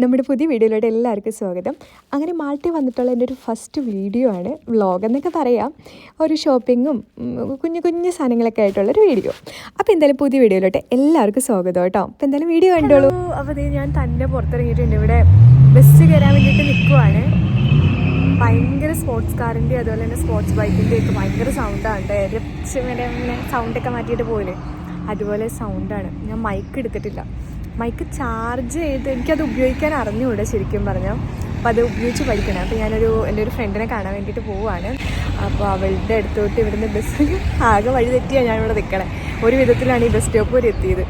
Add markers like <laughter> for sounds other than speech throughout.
നമ്മുടെ പുതിയ വീഡിയോയിലോട്ട് എല്ലാവർക്കും സ്വാഗതം. അങ്ങനെ മാൾട്ടി വന്നിട്ടുള്ള എന്റെ ഒരു ഫസ്റ്റ് വീഡിയോ ആണ് വ്ളോഗ് എന്നൊക്കെ പറയാം. ഒരു ഷോപ്പിങ്ങും കുഞ്ഞു കുഞ്ഞു സാധനങ്ങളൊക്കെ ആയിട്ടുള്ളൊരു വീഡിയോ. അപ്പോൾ എന്തായാലും പുതിയ വീഡിയോയിലോട്ട് എല്ലാവർക്കും സ്വാഗതം കേട്ടോ. അപ്പോൾ എന്തായാലും വീഡിയോ കണ്ടോളൂ. അപ്പോൾ ഞാൻ തന്നെ പുറത്തിറങ്ങിയിട്ടുണ്ട്. ഇവിടെ ബസ് കയറാൻ വേണ്ടിയിട്ട് നിൽക്കുവാണ് ഭയങ്കര സ്പോർട്സ് കാറിന്റെ അതുപോലെ തന്നെ സ്പോർട്സ് ബൈക്കിന്റെ ഒക്കെ ഭയങ്കര സൗണ്ടാണ് ഇങ്ങനെ സൗണ്ടൊക്കെ മാറ്റിയിട്ട് പോലെ അതുപോലെ സൗണ്ടാണ് ഞാൻ മൈക്ക് എടുത്തിട്ടില്ല. മൈക്ക് ചാർജ് ചെയ്ത് എനിക്കത് ഉപയോഗിക്കാൻ അറിഞ്ഞുകൂടെ ശരിക്കും പറഞ്ഞാൽ അപ്പോൾ അത് ഉപയോഗിച്ച് പഠിക്കണം. അപ്പോൾ ഞാനൊരു എന്റെ ഒരു ഫ്രണ്ടിനെ കാണാൻ വേണ്ടിയിട്ട് പോവുകയാണ് അപ്പോൾ അവളുടെ അടുത്തോട്ട് ഇവിടുന്ന് ബസ് <laughs> ആകെ വഴി തെറ്റിയാണ് ഞാനിവിടെ നിൽക്കണേ ഒരു വിധത്തിലാണ് ഈ ബസ് സ്റ്റോപ്പ് വരെ എത്തിയത്.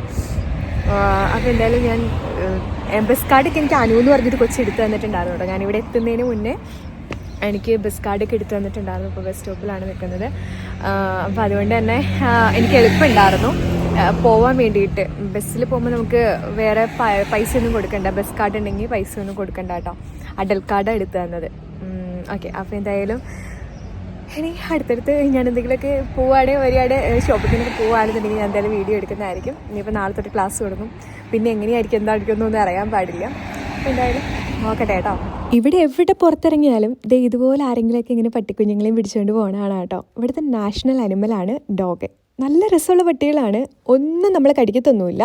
അപ്പോൾ എന്തായാലും ഞാൻ ബസ് കാർഡൊക്കെ എനിക്ക് അനു എന്ന് പറഞ്ഞിട്ട് കൊച്ചി എടുത്ത് തന്നിട്ടുണ്ടായിരുന്നു കേട്ടോ. ഞാനിവിടെ എത്തുന്നതിന് മുന്നേ എനിക്ക് ബസ് കാർഡൊക്കെ എടുത്തു തന്നിട്ടുണ്ടായിരുന്നു. ഇപ്പോൾ ബസ് സ്റ്റോപ്പിലാണ് നിൽക്കുന്നത് അപ്പോൾ അതുകൊണ്ട് തന്നെ എനിക്ക് എളുപ്പമുണ്ടായിരുന്നു. പോവാൻ വേണ്ടിയിട്ട്. ബസ്സിൽ പോകുമ്പോൾ നമുക്ക് വേറെ പൈസ ഒന്നും കൊടുക്കണ്ട. ബസ് കാർഡ് ഉണ്ടെങ്കിൽ പൈസ ഒന്നും കൊടുക്കണ്ട കേട്ടോ അഡൽ കാർഡാണ് എടുത്തു തന്നത്. ഓക്കെ. അപ്പോൾ എന്തായാലും ഇനി അടുത്തടുത്ത് ഞാൻ എന്തെങ്കിലുമൊക്കെ പോവാടെ വരികയാടെ ഷോപ്പിങ്ങിനൊക്കെ പോവുകയാണെന്നുണ്ടെങ്കിൽ ഞാൻ എന്തായാലും വീഡിയോ എടുക്കുന്നതായിരിക്കും. ഇനിയിപ്പോൾ നാളെ തൊട്ട് ക്ലാസ് തുടങ്ങും. പിന്നെ എങ്ങനെയായിരിക്കും എന്തായിരിക്കും എന്നൊന്നും അറിയാൻ പാടില്ല. എന്തായാലും നോക്കട്ടെ കേട്ടോ ഇവിടെ എവിടെ പുറത്തിറങ്ങിയാലും ദേ ഇതുപോലെ ആരെങ്കിലുമൊക്കെ ഇങ്ങനെ പട്ടിക്കുഞ്ഞുങ്ങളെയും പിടിച്ചുകൊണ്ട് പോകണതാണ് കേട്ടോ ഇവിടുത്തെ നാഷണൽ അനിമലാണ് ഡോഗ്. നല്ല രസമുള്ള പട്ടികളാണ്. ഒന്നും നമ്മളെ കടിക്കത്തൊന്നുമില്ല.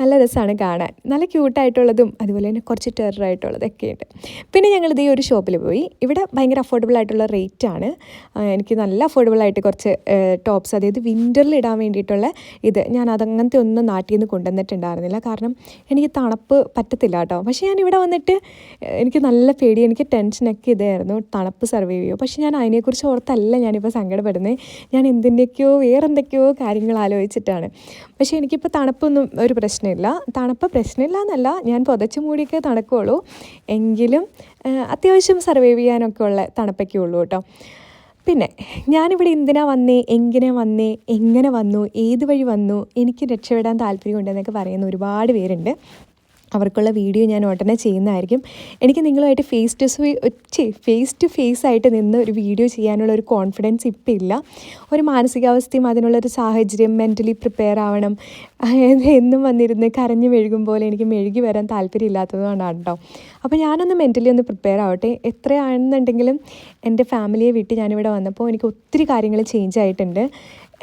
നല്ല രസമാണ് കാണാൻ. നല്ല ക്യൂട്ടായിട്ടുള്ളതും അതുപോലെ തന്നെ കുറച്ച് ടെററായിട്ടുള്ളതൊക്കെ ഉണ്ട് പിന്നെ ഞങ്ങൾ ഇതേ ഒരു ഷോപ്പിൽ പോയി. ഇവിടെ ഭയങ്കര അഫോർഡബിൾ ആയിട്ടുള്ള റേറ്റ് ആണ്. എനിക്ക് നല്ല അഫോർഡബിൾ ആയിട്ട് കുറച്ച് ടോപ്സ് അതായത് വിന്ററിൽ ഇടാൻ വേണ്ടിയിട്ടുള്ള ഇത് ഞാൻ അതങ്ങനത്തെ ഒന്നും നാട്ടിൽ നിന്ന് കൊണ്ടുവന്നിട്ടുണ്ടായിരുന്നില്ല. കാരണം എനിക്ക് തണുപ്പ് പറ്റത്തില്ല കേട്ടോ. പക്ഷേ ഞാൻ ഇവിടെ വന്നിട്ട് എനിക്ക് നല്ല പേടി എനിക്ക് ടെൻഷനൊക്കെ ഇതായിരുന്നു. തണുപ്പ് സർവൈവ് ചെയ്യുമോ പക്ഷേ ഞാൻ അതിനെക്കുറിച്ച് ഓർത്തല്ല ഞാനിപ്പോൾ സങ്കടപ്പെടുന്നത് ഞാൻ എന്തിന്റെയൊക്കെയോ വേറെ എന്തൊക്കെയോ കാര്യങ്ങൾ ആലോചിച്ചിട്ടാണ് പക്ഷേ എനിക്കിപ്പോൾ തണുപ്പൊന്നും ഒരു പ്രശ്നമില്ല. തണുപ്പ് പ്രശ്നമില്ല എന്നല്ല ഞാൻ പുതച്ച് മൂടിയൊക്കെ തണുക്കുള്ളൂ. എങ്കിലും അത്യാവശ്യം സർവൈവ് ചെയ്യാനൊക്കെ ഉള്ള തണുപ്പൊക്കെ ഉള്ളൂ കേട്ടോ. പിന്നെ ഞാനിവിടെ എന്തിനാ വന്നേ? എങ്ങനെ വന്നേ? എങ്ങനെ വന്നു? ഏത് വഴി വന്നു? എനിക്ക് രക്ഷപ്പെടാൻ താല്പര്യമുണ്ടെന്നൊക്കെ പറയുന്ന ഒരുപാട് പേരുണ്ട്. അവർക്കുള്ള വീഡിയോ ഞാൻ ഉടനെ ചെയ്യുന്നതായിരിക്കും. എനിക്ക് നിങ്ങളുമായിട്ട് face to face to face ആയിട്ട് നിന്ന് ഒരു വീഡിയോ ചെയ്യാനുള്ള ഒരു കോൺഫിഡൻസ് ഇപ്പം ഇല്ല. ഒരു മാനസികാവസ്ഥയും അതിനുള്ളൊരു സാഹചര്യം മെന്റലി പ്രിപ്പയർ ആവണം. എന്നും വന്നിരുന്ന് കരഞ്ഞു മെഴുകും പോലെ എനിക്ക് മെഴുകി വരാൻ താല്പര്യമില്ലാത്തതുകൊണ്ടാണ് കേട്ടോ. അപ്പോൾ ഞാനൊന്ന് മെന്റലി ഒന്ന് പ്രിപ്പയർ ആവട്ടെ. എത്രയാണെന്നുണ്ടെങ്കിലും എന്റെ ഫാമിലിയെ വിട്ട് ഞാനിവിടെ വന്നപ്പോൾ എനിക്ക് ഒത്തിരി കാര്യങ്ങൾ ചേഞ്ച് ആയിട്ടുണ്ട്.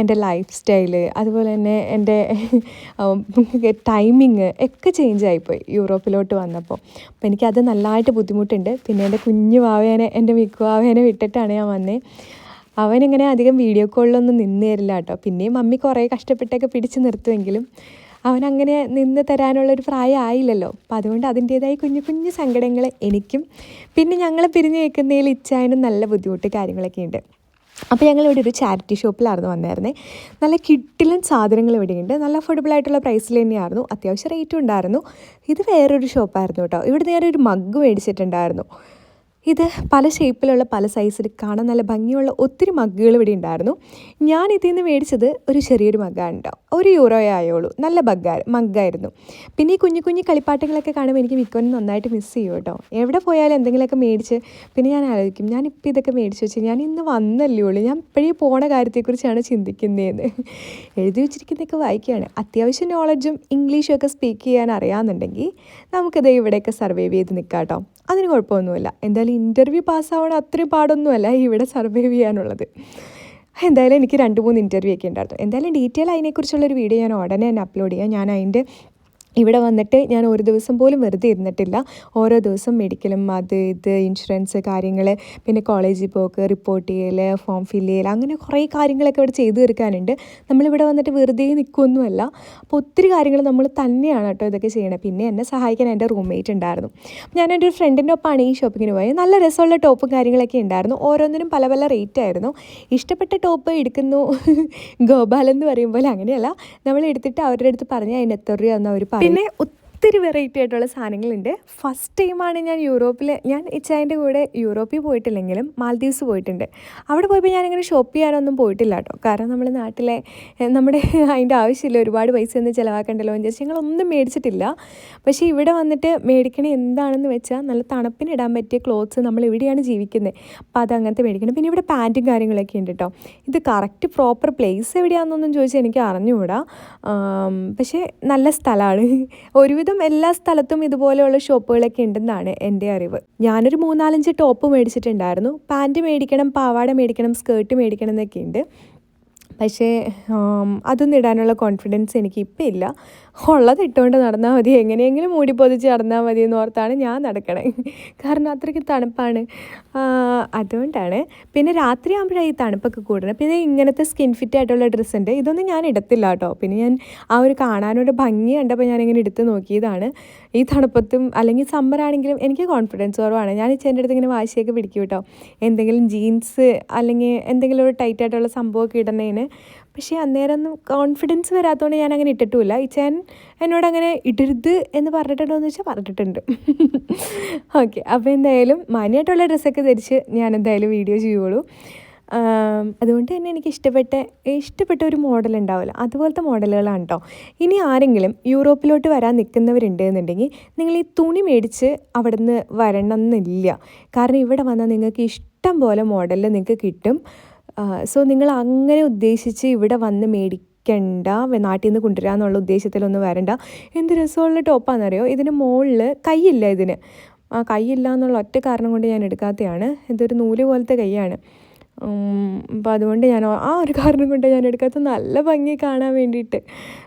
എന്റെ ലൈഫ് സ്റ്റൈൽ അതുപോലെ തന്നെ എന്റെ ടൈമിങ് ഒക്കെ ചേഞ്ച് ആയിപ്പോയി യൂറോപ്പിലോട്ട് വന്നപ്പോൾ. അപ്പോൾ എനിക്കത് നല്ലതായിട്ട് ബുദ്ധിമുട്ടുണ്ട്. പിന്നെ എന്റെ കുഞ്ഞു വാവേനെ എന്റെ മിക്കു വാവേനെ വിട്ടിട്ടാണ് ഞാൻ വന്നത് അവനിങ്ങനെ അധികം വീഡിയോ കോളിലൊന്നും നിന്ന് തരില്ല കേട്ടോ. പിന്നെയും മമ്മി കുറേ കഷ്ടപ്പെട്ടൊക്കെ പിടിച്ച് നിർത്തുമെങ്കിലും അവനങ്ങനെ നിന്ന് തരാനുള്ളൊരു പ്രായമായില്ലല്ലോ അപ്പം അതുകൊണ്ട് അതിന്റേതായ കുഞ്ഞു കുഞ്ഞു സങ്കടങ്ങൾ എനിക്കും പിന്നെ ഞങ്ങൾ പിരിഞ്ഞു നിൽക്കുന്നതിൽ ഇച്ചായനും നല്ല ബുദ്ധിമുട്ട് കാര്യങ്ങളൊക്കെ ഉണ്ട്. അപ്പോൾ ഞങ്ങൾ ഇവിടെ ഒരു ചാരിറ്റി ഷോപ്പിലായിരുന്നു വന്നായിരുന്നത് നല്ല കിട്ടിലൻ സാധനങ്ങൾ ഇവിടെയുണ്ട്. നല്ല അഫോർഡബിൾ ആയിട്ടുള്ള പ്രൈസിൽ തന്നെയായിരുന്നു. അത്യാവശ്യം റേറ്റും ഉണ്ടായിരുന്നു. ഇത് വേറൊരു ഷോപ്പായിരുന്നു കേട്ടോ. ഇവിടെ ഞാനൊരു മഗ് മേടിച്ചിട്ടുണ്ടായിരുന്നു. ഇത് പല ഷേപ്പിലുള്ള പല സൈസിൽ കാണാൻ നല്ല ഭംഗിയുള്ള ഒത്തിരി മഗ്ഗുകൾ ഇവിടെ ഉണ്ടായിരുന്നു. ഞാൻ ഇതിൽ നിന്ന് മേടിച്ചത് ഒരു ചെറിയൊരു മഗ്ഗാണ് കേട്ടോ ഒരു യൂറോയേ ആയോളൂ നല്ല ബഗ്ഗാ മഗ്ഗായിരുന്നു പിന്നെ ഈ കുഞ്ഞു കുഞ്ഞു കളിപ്പാട്ടങ്ങളൊക്കെ കാണുമ്പോൾ എനിക്ക് മിക്കവനും നന്നായിട്ട് മിസ് ചെയ്യും കേട്ടോ എവിടെ പോയാലും എന്തെങ്കിലുമൊക്കെ മേടിച്ച് പിന്നെ ഞാൻ ആലോചിക്കും ഞാൻ ഇപ്പോൾ ഇതൊക്കെ മേടിച്ച് വെച്ച് ഞാൻ ഇന്ന് വന്നല്ലേ ഉള്ളൂ. ഞാൻ ഇപ്പോഴേ പോണ കാര്യത്തെക്കുറിച്ചാണ് ചിന്തിക്കുന്നതെന്ന് എഴുതി വെച്ചിരിക്കുന്നതൊക്കെ വായിക്കുകയാണ്. അത്യാവശ്യം നോളജും ഇംഗ്ലീഷും ഒക്കെ സ്പീക്ക് ചെയ്യാൻ അറിയാമെന്നുണ്ടെങ്കിൽ നമുക്കിത് ഇവിടെയൊക്കെ സർവൈവ് ചെയ്ത് നിൽക്കാം കേട്ടോ അതിന് കുഴപ്പമൊന്നുമില്ല. എന്തായാലും ഇന്റർവ്യൂ പാസ്സാവണം അത്രയും പാടൊന്നുമല്ല ഇവിടെ സർവൈവ് ചെയ്യാനുള്ളത്. എന്തായാലും എനിക്ക് രണ്ട് മൂന്ന് ഇന്റർവ്യൂ ഒക്കെ ഉണ്ടായിരുന്നു. എന്തായാലും ഡീറ്റെയിൽ അതിനെക്കുറിച്ചുള്ളൊരു വീഡിയോ ഞാൻ ഉടനെ തന്നെ അപ്ലോഡ് ചെയ്യാം. ഞാൻ അതിന്റെ ഇവിടെ വന്നിട്ട് ഞാൻ ഒരു ദിവസം പോലും വെറുതെ ഇരുന്നിട്ടില്ല. ഓരോ ദിവസം മെഡിക്കലും അത് ഇത് ഇൻഷുറൻസ് കാര്യങ്ങൾ പിന്നെ കോളേജിൽ പോക്ക് റിപ്പോർട്ട് ചെയ്യൽ ഫോം ഫില്ല് ചെയ്യൽ അങ്ങനെ കുറേ കാര്യങ്ങളൊക്കെ ഇവിടെ ചെയ്തു തീർക്കാനുണ്ട്. നമ്മളിവിടെ വന്നിട്ട് വെറുതെ നിൽക്കുമൊന്നുമല്ല അപ്പോൾ ഒത്തിരി കാര്യങ്ങൾ നമ്മൾ തന്നെയാണ് കേട്ടോ ഇതൊക്കെ ചെയ്യണത്. പിന്നെ എന്നെ സഹായിക്കാൻ എന്റെ റൂംമേറ്റ് ഉണ്ടായിരുന്നു. ഞാൻ എന്റെ ഒരു ഫ്രണ്ടിന്റെ ഒപ്പമാണ് ഈ ഷോപ്പിങ്ങിന് പോയത്. നല്ല രസമുള്ള ടോപ്പും കാര്യങ്ങളൊക്കെ ഉണ്ടായിരുന്നു. ഓരോന്നിനും പല പല റേറ്റ് ആയിരുന്നു. ഇഷ്ടപ്പെട്ട ടോപ്പ് എടുക്കുന്നു. ഗോപാലെന്ന് പറയും പോലെ അങ്ങനെയല്ല. നമ്മൾ എടുത്തിട്ട് അവരുടെ അടുത്ത് പറഞ്ഞാൽ അതിന് എത്ര രൂപ അവർ പറയും പിന്നെ ഒത്തിരി വെറൈറ്റി ആയിട്ടുള്ള സാധനങ്ങളുണ്ട്. ഫസ്റ്റ് ടൈമാണ് ഞാൻ യൂറോപ്പിൽ ഞാൻ ഇച്ചായന്റെ കൂടെ യൂറോപ്പിൽ പോയിട്ടില്ലെങ്കിലും മാൽദീവ്സ് പോയിട്ടുണ്ട്. അവിടെ പോയപ്പോൾ ഞാനിങ്ങനെ ഷോപ്പ് ചെയ്യാനൊന്നും പോയിട്ടില്ല കേട്ടോ. കാരണം നമ്മൾ നാട്ടിലെ നമ്മുടെ അതിന്റെ ആവശ്യമില്ല. ഒരുപാട് പൈസ ഒന്നും ചിലവാക്കണ്ടല്ലോ എന്ന് വിചാരിച്ച് ഞങ്ങളൊന്നും മേടിച്ചിട്ടില്ല. പക്ഷേ ഇവിടെ വന്നിട്ട് മേടിക്കണേ എന്താണെന്ന് വെച്ചാൽ നല്ല തണുപ്പിനിടാൻ പറ്റിയ ക്ലോത്ത്സ് നമ്മൾ ഇവിടെയാണ് ജീവിക്കുന്നത് അപ്പോൾ അത് അങ്ങനത്തെ മേടിക്കണം. പിന്നെ ഇവിടെ പാന്റും കാര്യങ്ങളൊക്കെ ഉണ്ട് കേട്ടോ. ഇത് കറക്റ്റ് പ്രോപ്പർ പ്ലേസ് എവിടെയാണെന്നൊന്നും ചോദിച്ചാൽ എനിക്ക് അറിഞ്ഞുകൂടാ. പക്ഷേ നല്ല സ്ഥലമാണ്. ഒരുവിധം ഒരുവിധം എല്ലാ സ്ഥലത്തും ഇതുപോലെയുള്ള ഷോപ്പുകളൊക്കെ ഉണ്ടെന്നാണ് എന്റെ അറിവ്. ഞാനൊരു മൂന്നാലഞ്ച് ടോപ്പ് മേടിച്ചിട്ടുണ്ടായിരുന്നു. പാന്റ് മേടിക്കണം പാവാട മേടിക്കണം സ്കേർട്ട് മേടിക്കണം എന്നൊക്കെ ഉണ്ട്. പക്ഷേ അതൊന്നും ഇടാനുള്ള കോൺഫിഡൻസ് എനിക്ക് ഇപ്പം ഇല്ല. ഉള്ളത് ഇട്ടുകൊണ്ട് നടന്നാൽ മതി. എങ്ങനെയെങ്കിലും മൂടി പൊതിച്ച് നടന്നാൽ മതി എന്ന് ഓർത്താണ് ഞാൻ നടക്കണേ. കാരണം അത്രയ്ക്ക് തണുപ്പാണ്. അതുകൊണ്ടാണ്. പിന്നെ രാത്രി ആകുമ്പോഴാണ് ഈ തണുപ്പൊക്കെ കൂടുന്നത് പിന്നെ ഇങ്ങനത്തെ സ്കിൻ ഫിറ്റ് ആയിട്ടുള്ള ഡ്രസ്സ് ഉണ്ട്. ഇതൊന്നും ഞാൻ ഇടത്തില്ല കേട്ടോ. പിന്നെ ഞാൻ ആ ഒരു കാണാനൊരു ഭംഗി കണ്ടപ്പോൾ ഞാനിങ്ങനെ എടുത്ത് നോക്കിയതാണ്. ഈ തണുപ്പത്തും അല്ലെങ്കിൽ സമ്മർ ആണെങ്കിലും എനിക്ക് കോൺഫിഡൻസ് കുറവാണ്. ഞാൻ ചേന്റെ അടുത്ത് ഇങ്ങനെ വാശിയൊക്കെ പിടിക്കും കേട്ടോ. എന്തെങ്കിലും ജീൻസ് അല്ലെങ്കിൽ എന്തെങ്കിലും ഒരു ടൈറ്റായിട്ടുള്ള സംഭവമൊക്കെ ഇടുന്നതിന് പക്ഷേ അന്നേരം ഒന്നും കോൺഫിഡൻസ് വരാത്തതുകൊണ്ട് ഞാൻ അങ്ങനെ ഇട്ടിട്ടുമില്ല. ഇച്ചാൻ എന്നോട് അങ്ങനെ ഇടരുത് എന്ന് പറഞ്ഞിട്ടുണ്ടോ എന്ന് വെച്ചാൽ പറഞ്ഞിട്ടുണ്ട്. <laughs> ഓക്കെ അപ്പോൾ എന്തായാലും മാന്യമായിട്ടുള്ള ഡ്രസ്സൊക്കെ ധരിച്ച് ഞാൻ എന്തായാലും വീഡിയോ ചെയ്യുള്ളൂ അതുകൊണ്ട് തന്നെ എനിക്ക് ഇഷ്ടപ്പെട്ട ഇഷ്ടപ്പെട്ട ഒരു മോഡൽ ഉണ്ടാവില്ല. അതുപോലത്തെ മോഡലുകളാണ് കേട്ടോ ഇനി ആരെങ്കിലും യൂറോപ്പിലോട്ട് വരാൻ നിൽക്കുന്നവരുണ്ട് എന്നുണ്ടെങ്കിൽ നിങ്ങൾ ഈ തുണി മേടിച്ച് അവിടെ നിന്ന് വരണം എന്നില്ല കാരണം ഇവിടെ വന്നാൽ നിങ്ങൾക്ക് ഇഷ്ടം പോലെ മോഡലിൽ നിങ്ങൾക്ക് കിട്ടും. സോ നിങ്ങൾ അങ്ങനെ ഉദ്ദേശിച്ച് ഇവിടെ വന്ന് മേടിക്കണ്ട വെ- നാട്ടിൽ നിന്ന് കൊണ്ടുവരാമെന്നുള്ള ഉദ്ദേശത്തിലൊന്നും വരണ്ട. എന്ത് രസമുള്ള ടോപ്പാണെന്നറിയോ ഇതിന് മുകളിൽ കൈയില്ല ഇതിന്. ആ കൈയില്ല എന്നുള്ള ഒറ്റ കാരണം കൊണ്ട് ഞാൻ എടുക്കാത്തതാണ് ഇതൊരു നൂൽ പോലത്തെ കൈയാണ് അപ്പോൾ അതുകൊണ്ട് ഞാൻ ആ ഒരു കാരണം കൊണ്ട് ഞാൻ എടുക്കാത്ത നല്ല ഭംഗി കാണാൻ വേണ്ടിയിട്ട്.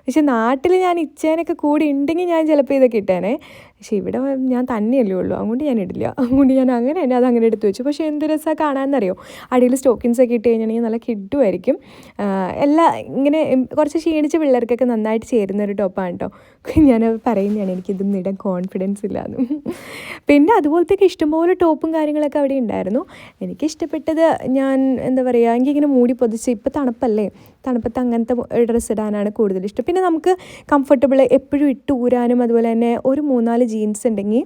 പക്ഷെ നാട്ടിൽ ഞാൻ ഇച്ചേനൊക്കെ കൂടി ഉണ്ടെങ്കിൽ ഞാൻ ചിലപ്പോൾ ഇതൊക്കെ ഇട്ടേനെ. പക്ഷെ ഇവിടെ ഞാൻ തന്നെയല്ലേ ഉള്ളൂ. അതുകൊണ്ട് ഞാൻ ഇടില്ല. അതുകൊണ്ട് ഞാൻ അങ്ങനെ തന്നെ അത് അങ്ങനെ എടുത്തു വെച്ചു. പക്ഷേ എന്ത് രസമാണ് കാണാമെന്നറിയോ അടിയിൽ സ്റ്റോക്കിൻസ് ഒക്കെ ഇട്ട് കഴിഞ്ഞിട്ടുണ്ടെങ്കിൽ നല്ല കിഡുമായിരിക്കും എല്ലാ ഇങ്ങനെ കുറച്ച് ക്ഷീണിച്ച പിള്ളേർക്കൊക്കെ നന്നായിട്ട് ചേരുന്ന ഒരു ടോപ്പാണ് കേട്ടോ ഞാൻ പറയുന്നതാണ്. എനിക്കിതും ഇടാൻ കോൺഫിഡൻസ് ഇല്ലാന്ന്. പിന്നെ അതുപോലത്തേക്ക് ഇഷ്ടംപോലെ ടോപ്പും കാര്യങ്ങളൊക്കെ അവിടെ ഉണ്ടായിരുന്നു. എനിക്ക് ഇഷ്ടപ്പെട്ടത് ഞാൻ എന്താ പറയുക എനിക്കിങ്ങനെ മൂടി പൊതിച്ച് ഇപ്പോൾ തണുപ്പല്ലേ? തണുപ്പത്ത് അങ്ങനത്തെ ഡ്രസ്സ് ഇടാനാണ് കൂടുതൽ ഇഷ്ടം. പിന്നെ നമുക്ക് കംഫർട്ടബിൾ എപ്പോഴും ഇട്ട് ഊരാനും അതുപോലെ തന്നെ ഒരു മൂന്നാൽ ജീൻസ് ഉണ്ടെങ്കിൽ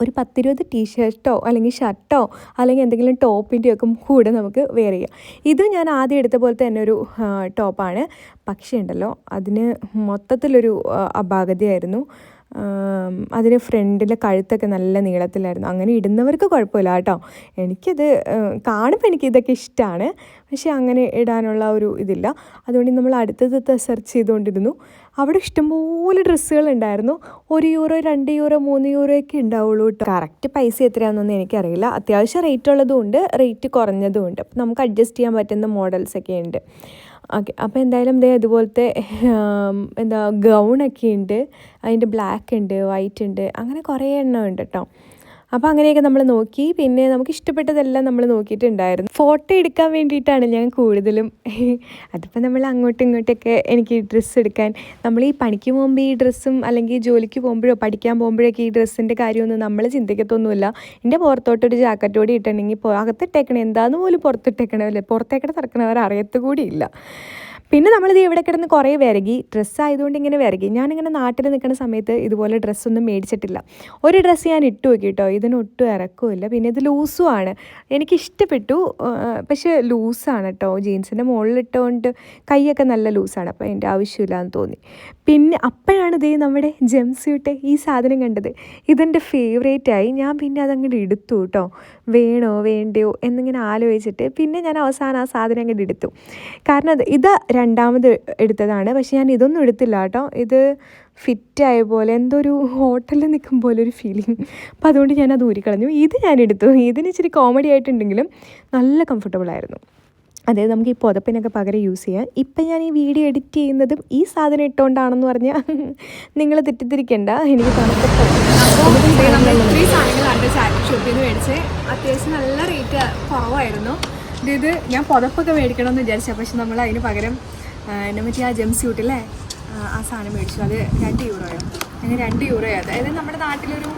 ഒരു പത്തിരുപത് ടീഷർട്ടോ അല്ലെങ്കിൽ ഷർട്ടോ അല്ലെങ്കിൽ എന്തെങ്കിലും ടോപ്പിന്റെയോ ഒക്കെ കൂടെ നമുക്ക് വെയർ ചെയ്യാം. ഇത് ഞാൻ ആദ്യം എടുത്ത പോലത്തെ തന്നെ ഒരു ടോപ്പാണ് പക്ഷേ ഉണ്ടല്ലോ അതിന് മൊത്തത്തിലൊരു അപാകതയായിരുന്നു. അതിന് ഫ്രണ്ടിലെ കഴുത്തൊക്കെ നല്ല നീളത്തിലായിരുന്നു. അങ്ങനെ ഇടുന്നവർക്ക് കുഴപ്പമില്ല കേട്ടോ. എനിക്കത് കാണുമ്പോൾ എനിക്ക് ഇതൊക്കെ ഇഷ്ടമാണ് പക്ഷേ അങ്ങനെ ഇടാനുള്ള ഒരു ഇതില്ല. അതുകൊണ്ട് നമ്മൾ അടുത്തത് സെർച്ച് ചെയ്തുകൊണ്ടിരുന്നു. അവിടെ ഇഷ്ടംപോലെ ഡ്രസ്സുകൾ ഉണ്ടായിരുന്നു. ഒരു യൂറോ രണ്ട് യൂറോ മൂന്ന് യൂറോ ഒക്കെ ഉണ്ടാവുള്ളൂ കേട്ടോ. കറക്റ്റ് പൈസ എത്രയാണെന്നൊന്നും എനിക്കറിയില്ല. അത്യാവശ്യം റേറ്റ് ഉള്ളതും ഉണ്ട് റേറ്റ് കുറഞ്ഞതും ഉണ്ട്. അപ്പം നമുക്ക് അഡ്ജസ്റ്റ് ചെയ്യാൻ പറ്റുന്ന മോഡൽസൊക്കെ ഉണ്ട്. ഓക്കെ അപ്പോൾ എന്തായാലും ദേ അതുപോലത്തെ എന്താ ഗൗണൊക്കെ ഉണ്ട് അതിന്റെ ബ്ലാക്ക് ഉണ്ട് വൈറ്റ് ഉണ്ട് അങ്ങനെ കുറേ എണ്ണം ഉണ്ട് കേട്ടോ അപ്പോൾ അങ്ങനെയൊക്കെ നമ്മൾ നോക്കി. പിന്നെ നമുക്ക് ഇഷ്ടപ്പെട്ടതെല്ലാം നമ്മൾ നോക്കിയിട്ടുണ്ടായിരുന്നു. ഫോട്ടോ എടുക്കാൻ വേണ്ടിയിട്ടാണ് ഞാൻ കൂടുതലും <laughs> അതിപ്പോൾ നമ്മൾ അങ്ങോട്ടും ഇങ്ങോട്ടൊക്കെ എനിക്ക് ഡ്രസ്സ് എടുക്കാൻ. നമ്മൾ ഈ പണിക്ക് പോകുമ്പോൾ ഈ ഡ്രസ്സും അല്ലെങ്കിൽ ജോലിക്ക് പോകുമ്പോഴോ പഠിക്കാൻ പോകുമ്പോഴൊക്കെ ഈ ഡ്രസ്സിന്റെ കാര്യമൊന്നും നമ്മൾ ചിന്തിക്കത്തൊന്നുമില്ല. എന്റെ പുറത്തോട്ടൊരു ജാക്കറ്റ് കൂടി ഇട്ടിട്ടുണ്ടെങ്കിൽ പോ- അകത്തിട്ടേക്കണേ. എന്താന്ന് പോലും പുറത്തിട്ടേക്കണമല്ലേ പുറത്തേക്കടെ തുറക്കണവർ അറിയത്തുകൂടിയില്ല പിന്നെ നമ്മളിത് ഇവിടെ കിടന്ന് കുറേ വിരകി ഡ്രസ്സായതുകൊണ്ട് ഇങ്ങനെ വിരകി. ഞാനിങ്ങനെ നാട്ടിൽ നിൽക്കുന്ന സമയത്ത് ഇതുപോലെ ഡ്രസ്സൊന്നും മേടിച്ചിട്ടില്ല. ഒരു ഡ്രസ്സ് ഞാൻ ഇട്ട് നോക്കി കേട്ടോ ഇതിനൊട്ടും ഇറക്കുമില്ല പിന്നെ ഇത് ലൂസുമാണ് എനിക്കിഷ്ടപ്പെട്ടു പക്ഷെ ലൂസാണ് കേട്ടോ ജീൻസിന്റെ മുകളിലിട്ടുകൊണ്ട് കൈയൊക്കെ നല്ല ലൂസാണ് അപ്പോൾ അതിന്റെ ആവശ്യമില്ല എന്ന് തോന്നി. പിന്നെ അപ്പോഴാണ് ഇതേ നമ്മുടെ ജംസ്യൂട്ട് ഈ സാധനം കണ്ടത്. ഇതെന്റെ ഫേവറേറ്റായി ഞാൻ പിന്നെ അതങ്ങോട്ട് എടുത്തു കേട്ടോ വേണോ വേണ്ടയോ എന്നിങ്ങനെ ആലോചിച്ചിട്ട് പിന്നെ ഞാൻ അവസാനം ആ സാധനം അങ്ങോട്ട് എടുത്തു. കാരണം ഇത് രണ്ടാമത് എടുത്തതാണ്. പക്ഷെ ഞാൻ ഇതൊന്നും എടുത്തില്ല കേട്ടോ. ഇത് ഫിറ്റായ പോലെ എന്തോ ഒരു ഹോട്ടലിൽ നിൽക്കും പോലെ ഒരു ഫീലിംഗ് അപ്പോൾ അതുകൊണ്ട് ഞാൻ അത് ഊരിക്കളഞ്ഞു. ഇത് ഞാൻ എടുത്തു. ഇതിന് ഇച്ചിരി കോമഡി ആയിട്ടുണ്ടെങ്കിലും നല്ല കംഫർട്ടബിൾ ആയിരുന്നു. അതായത് നമുക്ക് ഈ പുതപ്പിനൊക്കെ പകരം യൂസ് ചെയ്യാം ഇപ്പം ഞാൻ ഈ വീഡിയോ എഡിറ്റ് ചെയ്യുന്നതും ഈ സാധനം ഇട്ടുകൊണ്ടാണെന്ന് പറഞ്ഞാൽ നിങ്ങൾ തെറ്റിദ്ധരിക്കേണ്ട. എനിക്ക് തണുപ്പ് അത്യാവശ്യം നല്ല റേറ്റ് കുറവായിരുന്നു. ഇത് ഞാൻ പുതപ്പൊക്കെ മേടിക്കണമെന്ന് വിചാരിച്ച. പക്ഷെ നമ്മൾ അതിന് പകരം എന്നെ പറ്റി ആ ജെം സ്യൂട്ടില്ലേ ആ സാധനം മേടിച്ചു. അത് രണ്ട് യൂറോയോ? അങ്ങനെ രണ്ട് യൂറോയോ? അതായത് നമ്മുടെ നാട്ടിലൊരു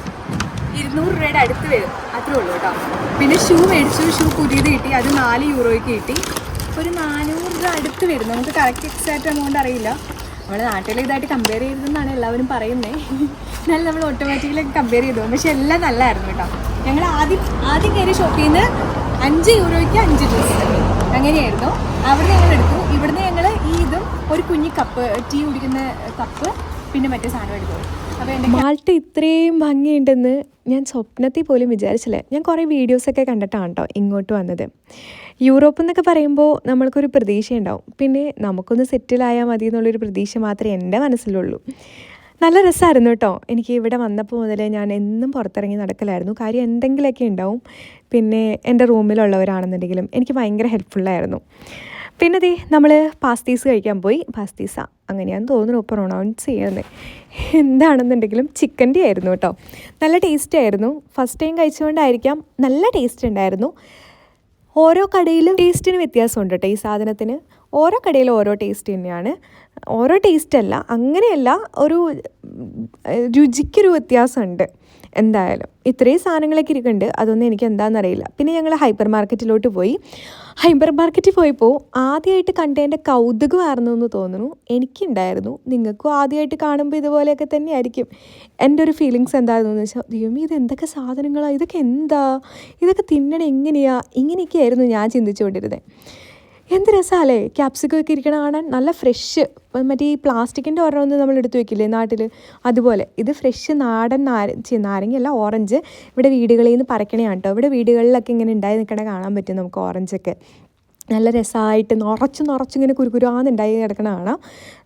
ഇരുന്നൂറ് രൂപയുടെ അടുത്ത് വരും. അത്രേ ഉള്ളൂ കേട്ടോ. പിന്നെ ഷൂ മേടിച്ചു. ഷൂ പുതിയത് കിട്ടി. അത് നാല് യൂറോയ്ക്ക് കിട്ടി. ഒരു നാനൂറ് രൂപ അടുത്ത് വരും നമുക്ക് കറക്റ്റ് എക്സാക്റ്റ് എമൗണ്ട് അറിയില്ല. നമ്മുടെ നാട്ടിലെ ഇതായിട്ട് കമ്പയർ ചെയ്തെന്നാണ് എല്ലാവരും പറയുന്നത് എന്നാലും നമ്മൾ ഓട്ടോമാറ്റിക്കലി കമ്പയർ ചെയ്തു പക്ഷെ എല്ലാം നല്ലതായിരുന്നു കേട്ടോ. ഞങ്ങൾ ആദ്യം ആദ്യം കയറി ഷോപ്പിൽ നിന്ന് അഞ്ച് യൂറോയ്ക്ക് അഞ്ച് ഡ്രസ്സ് അങ്ങനെയായിരുന്നു. അവിടെ ഞങ്ങൾ എടുത്തു. ഇവിടുന്ന് ഞങ്ങൾ ഈ ഇതും ഒരു കുഞ്ഞു കപ്പ് ടീ കുടിക്കുന്ന കപ്പ് പിന്നെ മറ്റേ സാധനം എടുത്തു. മാൾട്ട് ഇത്രയും ഭംഗിയുണ്ടെന്ന് ഞാൻ സ്വപ്നത്തിൽ പോലും വിചാരിച്ചില്ല. ഞാൻ കുറേ വീഡിയോസൊക്കെ കണ്ടിട്ടാണ് കേട്ടോ ഇങ്ങോട്ട് വന്നത്. യൂറോപ്പ് എന്നൊക്കെ പറയുമ്പോൾ നമ്മൾക്കൊരു പ്രതീക്ഷ ഉണ്ടാവും പിന്നെ നമുക്കൊന്ന് സെറ്റിലായാൽ മതി എന്നുള്ളൊരു പ്രതീക്ഷ മാത്രമേ എന്റെ മനസ്സിലുള്ളൂ. നല്ല രസമായിരുന്നു കേട്ടോ. എനിക്ക് ഇവിടെ വന്നപ്പോൾ മുതൽ ഞാൻ എന്നും പുറത്തിറങ്ങി നടക്കലായിരുന്നു. കാര്യം എന്തെങ്കിലുമൊക്കെ ഉണ്ടാവും. പിന്നെ എന്റെ റൂമിലുള്ളവരാണെന്നുണ്ടെങ്കിലും എനിക്ക് ഭയങ്കര ഹെൽപ്ഫുള്ളായിരുന്നു പിന്നെ ദേ നമ്മൾ പാസ്തീസ് കഴിക്കാൻ പോയി. പാസ്തീസ അങ്ങനെയാന്ന് തോന്നുന്നു പ്രൊണൗൺസ് ചെയ്യുന്നത് എന്താണെന്നുണ്ടെങ്കിലും ചിക്കന്റെ ആയിരുന്നു കേട്ടോ. നല്ല ടേസ്റ്റ് ആയിരുന്നു. ഫസ്റ്റ് ടൈം കഴിച്ചുകൊണ്ടായിരിക്കാം നല്ല ടേസ്റ്റ് ഉണ്ടായിരുന്നു. ഓരോ കടയിലും ടേസ്റ്റിന് വ്യത്യാസമുണ്ട് കേട്ടോ ഈ സാധനത്തിന്. ഓരോ കടയിലും ഓരോ ടേസ്റ്റ് തന്നെയാണ്. ഓരോ ടേസ്റ്റല്ല അങ്ങനെയല്ല ഒരു രുചിക്കൊരു വ്യത്യാസമുണ്ട്. എന്തായാലും ഇത്രയും സാധനങ്ങളൊക്കെ ഇരിക്കുന്നുണ്ട്. അതൊന്നും എനിക്ക് എന്താണെന്നറിയില്ല പിന്നെ ഞങ്ങൾ ഹൈപ്പർ മാർക്കറ്റിലോട്ട് പോയി. ഹൈപ്പർ മാർക്കറ്റിൽ പോയപ്പോൾ ആദ്യമായിട്ട് കണ്ടതിന്റെ കൗതുകമായിരുന്നു എന്ന് തോന്നുന്നു. എനിക്കുണ്ടായിരുന്നു. നിങ്ങൾക്കും ആദ്യമായിട്ട് കാണുമ്പോൾ ഇതുപോലെയൊക്കെ തന്നെയായിരിക്കും. എന്റെ ഒരു ഫീലിങ്സ് എന്തായിരുന്നു എന്ന് വെച്ചാൽ ദൈവമേ ഇത് എന്തൊക്കെ സാധനങ്ങളാണ് ഇതൊക്കെ എന്താ? ഇതൊക്കെ തിന്നണം എങ്ങനെയാണ് ഇങ്ങനെയൊക്കെയായിരുന്നു ഞാൻ ചിന്തിച്ചുകൊണ്ടിരുന്നത് എന്ത് രസമല്ലേ ക്യാപ്സിക്കം ഒക്കെ ഇരിക്കണ കാണാൻ നല്ല ഫ്രഷ് മറ്റേ ഈ പ്ലാസ്റ്റിക്കിന്റെ ഒരെണ്ണം നമ്മൾ എടുത്തു വെക്കില്ലേ നാട്ടിൽ അതുപോലെ. ഇത് ഫ്രഷ് നാടൻ നാര ഛെ, നാരങ്ങയല്ല ഓറഞ്ച് ഇവിടെ വീടുകളിൽ നിന്ന് പറക്കണേ കേട്ടോ. ഇവിടെ വീടുകളിലൊക്കെ ഇങ്ങനെ ഉണ്ടായി നിൽക്കണ കാണാൻ പറ്റും നമുക്ക് ഓറഞ്ചൊക്കെ നല്ല രസമായിട്ട് നിറച്ച് നിറച്ചിങ്ങനെ കുരുകുരാന്നുണ്ടായി കിടക്കണ കാണാം.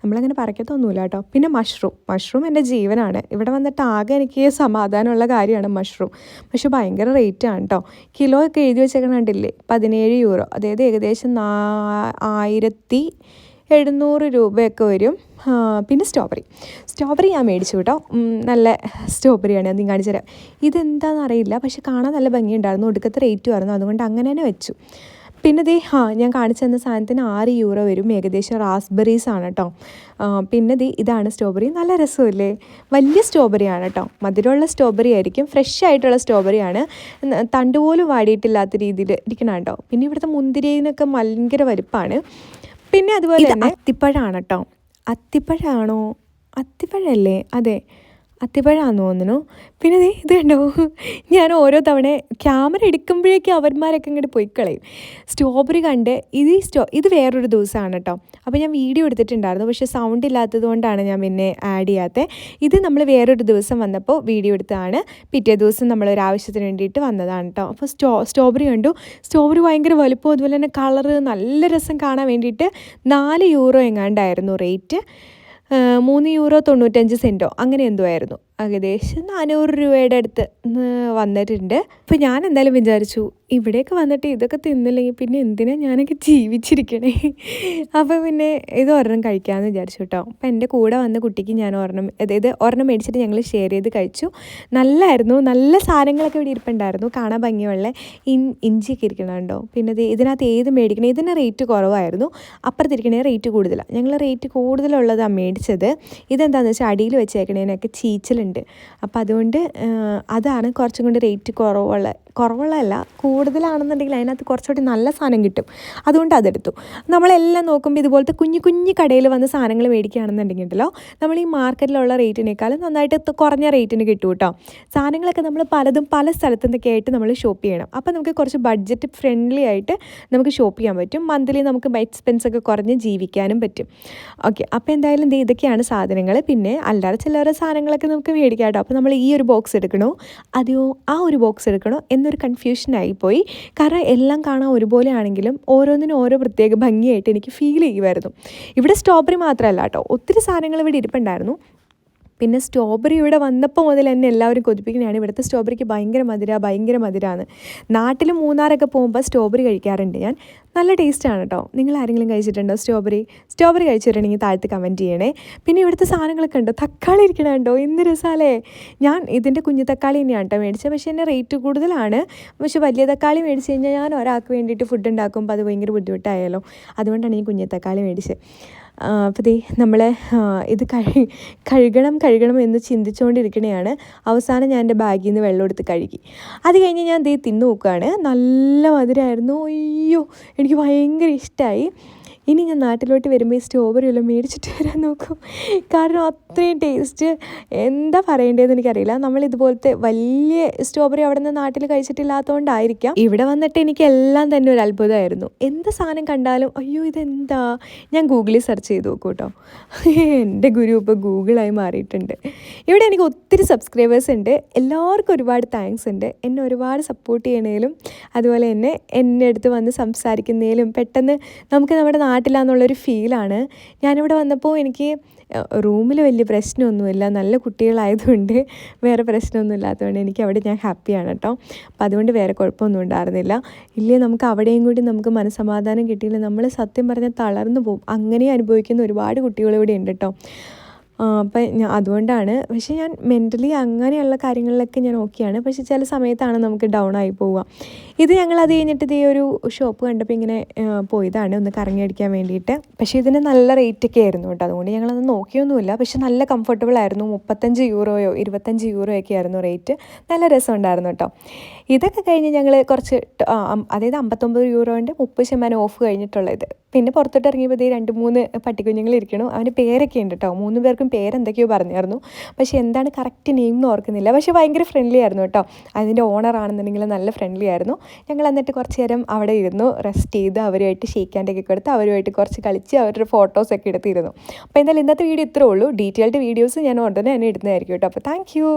നമ്മളങ്ങനെ പറിക്കത്തൊന്നുമില്ല കേട്ടോ. പിന്നെ മഷ്റൂം മഷ്റൂം എന്റെ ജീവനാണ്. ഇവിടെ വന്നിട്ട് ആകെ എനിക്ക് സമാധാനമുള്ള കാര്യമാണ് മഷ്റൂം പക്ഷെ ഭയങ്കര റേറ്റാണ് കേട്ടോ കിലോ ഒക്കെ എഴുതി വെച്ചേക്കണ കണ്ടില്ലേ? പതിനേഴ് യൂറോ അതായത് ഏകദേശം നാ ആയിരത്തി എഴുന്നൂറ് രൂപയൊക്കെ വരും. പിന്നെ സ്ട്രോബെറി സ്ട്രോബെറി ഞാൻ മേടിച്ചു കേട്ടോ. നല്ല സ്ട്രോബെറിയാണ് ഞാൻ കാണിച്ചു തരാം. ഇതെന്താണെന്ന് അറിയില്ല. പക്ഷെ കാണാൻ നല്ല ഭംഗിയുണ്ടായിരുന്നു. ഒടുക്കത്തെ റേറ്റ് വരുന്നു അതുകൊണ്ട് അങ്ങനെ തന്നെ വെച്ചു. പിന്നെ ദേ ഹാ ഞാൻ കാണിച്ചു തന്ന സാധനത്തിന് ആറ് യൂറോ വരും. ഏകദേശം റാസ്ബെറീസ് ആണ് കേട്ടോ പിന്നെ ദേ ഇതാണ് സ്ട്രോബെറി നല്ല രസമില്ലേ? വലിയ സ്ട്രോബെറി ആണ് കേട്ടോ മധുരമുള്ള സ്ട്രോബെറി ആയിരിക്കും. ഫ്രഷ് ആയിട്ടുള്ള സ്ട്രോബെറി ആണ്. തണ്ടുപോലും തണ്ട് പോലും വാടിയിട്ടില്ലാത്ത രീതിയിൽ ഇരിക്കണം കേട്ടോ പിന്നെ ഇവിടുത്തെ മുന്തിരിനൊക്കെ ഭയങ്കര വലുപ്പമാണ് പിന്നെ അതുപോലെ തന്നെ അത്തിപ്പഴമാണ് കേട്ടോ അത്തിപ്പഴമാണോ അത്തിപ്പഴമല്ലേ അതെ. അത്തിപ്പഴമാണെന്ന് തോന്നുന്നു. പിന്നെ ഇത് കണ്ടോ? ഞാൻ ഓരോ തവണ ക്യാമറ എടുക്കുമ്പോഴേക്കും അവന്മാരൊക്കെ ഇങ്ങോട്ട് പോയി കളയും സ്ട്രോബെറി കണ്ട് ഇത് സ്റ്റോ ഇത് വേറൊരു ദിവസമാണ് കേട്ടോ അപ്പോൾ ഞാൻ വീഡിയോ എടുത്തിട്ടുണ്ടായിരുന്നു. പക്ഷേ സൗണ്ട് ഇല്ലാത്തത് കൊണ്ടാണ് ഞാൻ പിന്നെ ആഡ് ചെയ്യാത്തത് ഇത് നമ്മൾ വേറൊരു ദിവസം വന്നപ്പോൾ വീഡിയോ എടുത്തതാണ്. പിറ്റേ ദിവസം നമ്മൾ ഒരു ആവശ്യത്തിന് വേണ്ടിയിട്ട് വന്നതാണ് കേട്ടോ അപ്പോൾ സ്റ്റോ സ്ട്രോബെറി കണ്ടു. സ്ട്രോബെറി ഭയങ്കര വലുപ്പം അതുപോലെ തന്നെ കളറ് നല്ല രസം കാണാൻ വേണ്ടിയിട്ട് നാല് യൂറോ എങ്ങാണ്ടായിരുന്നു റേറ്റ് മൂന്ന് യൂറോ തൊണ്ണൂറ്റഞ്ച് സെന്റോ അങ്ങനെ എന്തോ ആയിരുന്നു. ഏകദേശം നാനൂറ് രൂപയുടെ അടുത്ത് വന്നിട്ടുണ്ട്. അപ്പോൾ ഞാൻ എന്തായാലും വിചാരിച്ചു ഇവിടെയൊക്കെ വന്നിട്ട് ഇതൊക്കെ തിന്നില്ലെങ്കിൽ പിന്നെ എന്തിനാ ഞാനൊക്കെ ജീവിച്ചിരിക്കണേ? അപ്പോൾ പിന്നെ ഇത് ഒരെണ്ണം കഴിക്കാമെന്ന് വിചാരിച്ചു കേട്ടോ. അപ്പോൾ എന്റെ കൂടെ വന്ന കുട്ടിക്ക് ഞാൻ ഒരെണ്ണം അതായത് ഒരെണ്ണം മേടിച്ചിട്ട് ഞങ്ങൾ ഷെയർ ചെയ്ത് കഴിച്ചു. നല്ലായിരുന്നു നല്ല സാധനങ്ങളൊക്കെ ഇവിടെ ഇരിപ്പുണ്ടായിരുന്നു. കാണാൻ ഭംഗിയുള്ള ഇൻ ഇഞ്ചിയൊക്കെ ഇരിക്കണുണ്ടോ പിന്നെ ഇതിനകത്ത് ഏത് മേടിക്കണേ ഇതിന് റേറ്റ് കുറവായിരുന്നു. അപ്പുറത്തിരിക്കണേ റേറ്റ് കൂടുതലാണ് ഞങ്ങൾ റേറ്റ് കൂടുതലുള്ളതാണ് മേടിച്ചത്. ഇതെന്താണെന്ന് വെച്ചാൽ അടിയിൽ വെച്ചേക്കണേനൊക്കെ ചീച്ചലുണ്ട്. അപ്പോൾ അതുകൊണ്ട് അതാണ് കുറച്ചും കൂടി റേറ്റ് കുറവുള്ള കുറവുള്ളതല്ല കൂടുതലാണെന്നുണ്ടെങ്കിൽ അതിനകത്ത് കുറച്ചുകൂടി നല്ല സാധനം കിട്ടും. അതുകൊണ്ട് അതെടുത്തു. നമ്മളെല്ലാം നോക്കുമ്പോൾ ഇതുപോലത്തെ കുഞ്ഞു കുഞ്ഞു കടയിൽ വന്ന് സാധനങ്ങൾ മേടിക്കുകയാണെന്നുണ്ടെങ്കിൽ ഉണ്ടല്ലോ നമ്മൾ ഈ മാർക്കറ്റിലുള്ള റേറ്റിനേക്കാളും നന്നായിട്ട് കുറഞ്ഞ റേറ്റിന് കിട്ടും കേട്ടോ സാധനങ്ങളൊക്കെ നമ്മൾ പലതും പല സ്ഥലത്തു നിന്നൊക്കെ ആയിട്ട് നമ്മൾ ഷോപ്പ് ചെയ്യണം. അപ്പോൾ നമുക്ക് കുറച്ച് ബഡ്ജറ്റ് ഫ്രണ്ട്ലി ആയിട്ട് നമുക്ക് ഷോപ്പ് ചെയ്യാൻ പറ്റും. മന്ത്ലി നമുക്ക് എക്സ്പെൻസ് ഒക്കെ കുറഞ്ഞ് ജീവിക്കാനും പറ്റും. ഓക്കെ അപ്പോൾ എന്തായാലും ഇതൊക്കെയാണ് സാധനങ്ങൾ പിന്നെ അല്ലാതെ ചില്ലറ സാധനങ്ങളൊക്കെ നമുക്ക് മേടിക്കാം കേട്ടോ അപ്പോൾ നമ്മൾ ഈ ഒരു ബോക്സ് എടുക്കണോ. അതെയോ ആ ഒരു ബോക്സ് എടുക്കണോ. എന്നൊരു കൺഫ്യൂഷനായി പോയി കാരണം എല്ലാം കാണാൻ ഒരുപോലെ ആണെങ്കിലും ഓരോന്നിനും ഓരോ പ്രത്യേക ഭംഗിയായിട്ട് എനിക്ക് ഫീൽ ചെയ്യുമായിരുന്നു. ഇവിടെ സ്ട്രോബെറി മാത്രമല്ല കേട്ടോ. ഒത്തിരി സാധനങ്ങൾ ഇവിടെ ഇരിപ്പുണ്ടായിരുന്നു. പിന്നെ സ്ട്രോബെറി ഇവിടെ വന്നപ്പോൾ മുതൽ എന്നെ എല്ലാവരും കൊതിപ്പിക്കുന്നതാണ് ഇവിടുത്തെ സ്ട്രോബെറിക്ക് ഭയങ്കര മധുര ഭയങ്കര മധുരമാണ് നാട്ടിൽ മൂന്നാറൊക്കെ പോകുമ്പോൾ സ്ട്രോബെറി കഴിക്കാറുണ്ട് ഞാൻ. നല്ല ടേസ്റ്റാണ് കേട്ടോ നിങ്ങൾ ആരെങ്കിലും കഴിച്ചിട്ടുണ്ടോ സ്ട്രോബെറി സ്ട്രോബെറി കഴിച്ചിട്ടുണ്ടെങ്കിൽ താഴത്ത് കമന്റ് ചെയ്യണേ. പിന്നെ ഇവിടുത്തെ സാധനങ്ങളൊക്കെ ഉണ്ടോ? തക്കാളി ഇരിക്കണുണ്ടോ എന്ത് രസാലേ. ഞാൻ ഇതിന്റെ കുഞ്ഞു തക്കാളി തന്നെയാണ് കേട്ടോ മേടിച്ചത് പക്ഷേ എന്റെ റേറ്റ് കൂടുതലാണ്. പക്ഷേ വലിയ തക്കാളി മേടിച്ച് കഴിഞ്ഞാൽ ഞാൻ ഒരാൾക്ക് വേണ്ടിയിട്ട് ഫുഡ് ഉണ്ടാക്കുമ്പോൾ അത് ഭയങ്കര ബുദ്ധിമുട്ടായാലോ അതുകൊണ്ടാണ് ഈ കുഞ്ഞു തക്കാളി മേടിച്ചത് അപ്പോൾ ദേ നമ്മൾ ഇത് കഴി കഴുകണം കഴുകണം എന്ന് ചിന്തിച്ചുകൊണ്ടിരിക്കണയാണ്. അവസാനം ഞാൻ എന്റെ ബാഗിൽ നിന്ന് വെള്ളം എടുത്ത് കഴുകി. അത് കഴിഞ്ഞ് ഞാൻ ദേ തിന്നു നോക്കുകയാണ് നല്ല മധുരമായിരുന്നു അയ്യോ എനിക്ക് ഭയങ്കര ഇഷ്ടമായി ഇനി ഞാൻ നാട്ടിലോട്ട് വരുമ്പോൾ ഈ സ്ട്രോബെറി എല്ലാം മേടിച്ചിട്ട് വരാൻ നോക്കും. കാരണം അത്രയും ടേസ്റ്റ് എന്താ പറയേണ്ടതെന്ന് എനിക്കറിയില്ല. നമ്മൾ ഇതുപോലത്തെ വലിയ സ്ട്രോബെറി അവിടെ നിന്ന് നാട്ടിൽ കഴിച്ചിട്ടില്ലാത്തതുകൊണ്ടായിരിക്കാം ഇവിടെ വന്നിട്ട് എനിക്ക് എല്ലാം തന്നെ ഒരു അത്ഭുതമായിരുന്നു. എന്ത് സാധനം കണ്ടാലും അയ്യോ ഇതെന്താ? ഞാൻ ഗൂഗിളിൽ സെർച്ച് ചെയ്ത് നോക്കും കേട്ടോ. എന്റെ ഗുരു ഇപ്പോൾ ഗൂഗിളായി മാറിയിട്ടുണ്ട്. ഇവിടെ എനിക്ക് ഒത്തിരി സബ്സ്ക്രൈബേഴ്സ് ഉണ്ട്. എല്ലാവർക്കും ഒരുപാട് താങ്ക്സ് ഉണ്ട്. എന്നെ ഒരുപാട് സപ്പോർട്ട് ചെയ്യണേലും അതുപോലെ തന്നെ എന്നെ അടുത്ത് വന്ന് സംസാരിക്കുന്നതിലും പെട്ടെന്ന് നമുക്ക് നമ്മുടെ നാട്ടിലാന്നുള്ളൊരു ഫീലാണ്. ഞാനിവിടെ വന്നപ്പോൾ എനിക്ക് റൂമിൽ വലിയ പ്രശ്നമൊന്നുമില്ല. നല്ല കുട്ടികളായതുകൊണ്ട് വേറെ പ്രശ്നമൊന്നും ഇല്ലാത്തതുകൊണ്ട് എനിക്ക് അവിടെ ഞാൻ ഹാപ്പിയാണ് കേട്ടോ. അപ്പോൾ അതുകൊണ്ട് വേറെ കുഴപ്പമൊന്നും ഉണ്ടായിരുന്നില്ല. ഇല്ലേ നമുക്ക് അവിടെയും കൂടി നമുക്ക് മനസ്സമാധാനം കിട്ടിയില്ല. നമ്മൾ സത്യം പറഞ്ഞാൽ തളർന്നു പോകും. അങ്ങനെ അനുഭവിക്കുന്ന ഒരുപാട് കുട്ടികൾ ഇവിടെ ഉണ്ട് കേട്ടോ. അപ്പം ഞാൻ അതുകൊണ്ടാണ്. പക്ഷേ ഞാൻ മെന്റലി അങ്ങനെയുള്ള കാര്യങ്ങളിലൊക്കെ ഞാൻ ഓക്കെയാണ് പക്ഷേ ചില സമയത്താണ് നമുക്ക് ഡൗൺ ആയി പോവുക. ഇത് ഞങ്ങൾ അത് കഴിഞ്ഞിട്ട് ഇതേ ഒരു ഷോപ്പ് കണ്ടപ്പോൾ ഇങ്ങനെ പോയതാണ് ഒന്ന് കറങ്ങി അടിക്കാൻ വേണ്ടിയിട്ട്. പക്ഷേ ഇതിന് നല്ല റേറ്റ് ഒക്കെ ആയിരുന്നു കേട്ടോ. അതുകൊണ്ട് ഞങ്ങളത് നോക്കിയൊന്നുമില്ല. പക്ഷെ നല്ല കംഫർട്ടബിൾ ആയിരുന്നു. മുപ്പത്തഞ്ച് യൂറോയോ ഇരുപത്തഞ്ച് യൂറോ ഒക്കെ ആയിരുന്നു റേറ്റ് നല്ല രസമുണ്ടായിരുന്നു കേട്ടോ. ഇതൊക്കെ കഴിഞ്ഞ് ഞങ്ങൾ കുറച്ച് അതായത് അമ്പത്തൊമ്പത് യൂറോന്റെ മുപ്പത് ശതമാനം ഓഫ് കഴിഞ്ഞിട്ടുള്ളത് പിന്നെ പുറത്തോട്ട് ഇറങ്ങിയപ്പോൾ ഇതേ രണ്ട് മൂന്ന് പട്ടിക്കുഞ്ഞുങ്ങൾ ഇരിക്കണം. അവന് പേരൊക്കെ ഉണ്ട് കേട്ടോ. മൂന്ന് പേർക്കും പേരെന്തൊക്കെയോ പറഞ്ഞായിരുന്നു. പക്ഷേ എന്താണ് കറക്റ്റ് നെയിം എന്ന് ഓർക്കുന്നില്ല. പക്ഷേ ഭയങ്കര ഫ്രണ്ട്ലി ആയിരുന്നു കേട്ടോ. അതിന്റെ ഓണർ ആണെന്നുണ്ടെങ്കിൽ നല്ല ഫ്രണ്ട്ലി ആയിരുന്നു. ഞങ്ങൾ എന്നിട്ട് കുറച്ച് നേരം അവിടെ ഇരുന്നു റെസ്റ്റ് ചെയ്ത് അവരുമായിട്ട് ഷേക്ക് ഹാൻഡൊക്കെ കൊടുത്ത് അവരുമായിട്ട് കുറച്ച് കളിച്ച് അവരുടെ ഫോട്ടോസൊക്കെ എടുത്തിരുന്നു. അപ്പോൾ എന്തായാലും ഇന്നത്തെ വീഡിയോ ഇത്രേ ഉള്ളൂ. ഡീറ്റെയിൽഡ് വീഡിയോസ് ഞാൻ ഉടനെ തന്നെ ഇടുന്നതായിരിക്കും കേട്ടോ. അപ്പോൾ താങ്ക്